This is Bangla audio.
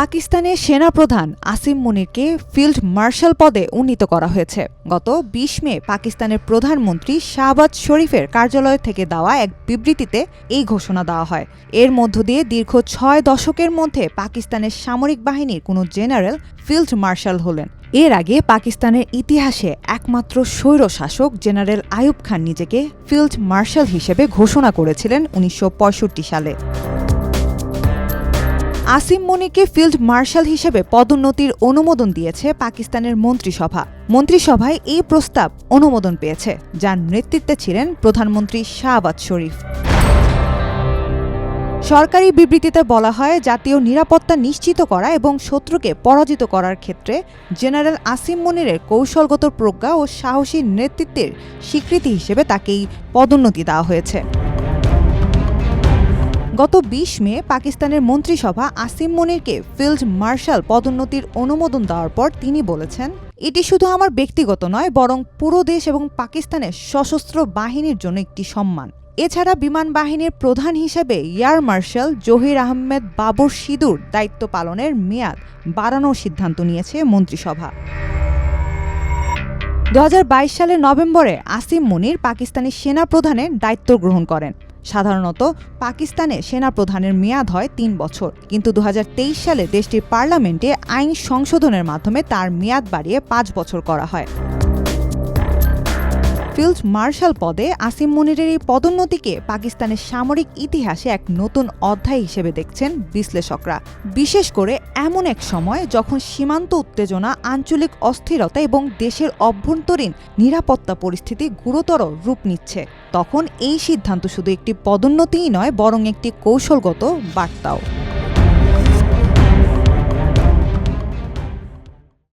পাকিস্তানের সেনাপ্রধান আসিম মুনিরকে ফিল্ড মার্শাল পদে উন্নীত করা হয়েছে। গত বিশ মে পাকিস্তানের প্রধানমন্ত্রী শাহবাজ শরীফের কার্যালয় থেকে দেওয়া এক বিবৃতিতে এই ঘোষণা দেওয়া হয়। এর মধ্য দিয়ে দীর্ঘ ছয় দশকের মধ্যে পাকিস্তানের সামরিক বাহিনীর কোনো জেনারেল ফিল্ড মার্শাল হলেন। এর আগে পাকিস্তানের ইতিহাসে একমাত্র স্বৈর শাসক জেনারেল আয়ুব খান নিজেকে ফিল্ড মার্শাল হিসেবে ঘোষণা করেছিলেন উনিশশো পঁয়ষট্টি সালে। আসিম মনিকে ফিল্ড মার্শাল হিসেবে পদোন্নতির অনুমোদন দিয়েছে পাকিস্তানের মন্ত্রিসভা। মন্ত্রিসভায় এই প্রস্তাব অনুমোদন পেয়েছে, যার নেতৃত্বে ছিলেন প্রধানমন্ত্রী শাহবাজ শরীফ। সরকারি বিবৃতিতে বলা হয়, জাতীয় নিরাপত্তা নিশ্চিত করা এবং শত্রুকে পরাজিত করার ক্ষেত্রে জেনারেল আসিম মনিরের কৌশলগত প্রজ্ঞা ও সাহসী নেতৃত্বের স্বীকৃতি হিসেবে তাকেই পদোন্নতি দেওয়া হয়েছে। গত বিশ মে পাকিস্তানের মন্ত্রিসভা আসিম মনিরকে ফিল্ড মার্শাল পদোন্নতির অনুমোদন দেওয়ার পর তিনি বলেছেন, এটি শুধু আমার ব্যক্তিগত নয়, বরং পুরো দেশ এবং পাকিস্তানের সশস্ত্র বাহিনীর জন্য একটি সম্মান। এছাড়া বিমান বাহিনীর প্রধান হিসেবে এয়ার মার্শাল জহির আহমেদ বাবর সিদুর দায়িত্ব পালনের মেয়াদ বাড়ানোর সিদ্ধান্ত নিয়েছে মন্ত্রিসভা। দু হাজার বাইশ সালের নভেম্বরে আসিম মুনির পাকিস্তানি সেনা প্রধানের দায়িত্ব গ্রহণ করেন। সাধারণত পাকিস্তানে সেনা প্রধানের মেয়াদ হয় তিন বছর। কিন্তু দু হাজার তেইশ সালে দেশটির পার্লামেন্টে আইন সংশোধনের মাধ্যমে তার মেয়াদ বাড়িয়ে পাঁচ বছর করা হয়। ফিল্ড মার্শাল পদে আসিম মুনিরের এই পদোন্নতিকে পাকিস্তানের সামরিক ইতিহাসে এক নতুন অধ্যায় হিসেবে দেখছেন বিশ্লেষকরা। বিশেষ করে এমন এক সময় যখন সীমান্ত উত্তেজনা, আঞ্চলিক অস্থিরতা এবং দেশের অভ্যন্তরীণ নিরাপত্তা পরিস্থিতি গুরুতর রূপ নিচ্ছে, তখন এই সিদ্ধান্ত শুধু একটি পদোন্নতিই নয়, বরং একটি কৌশলগত বার্তাও।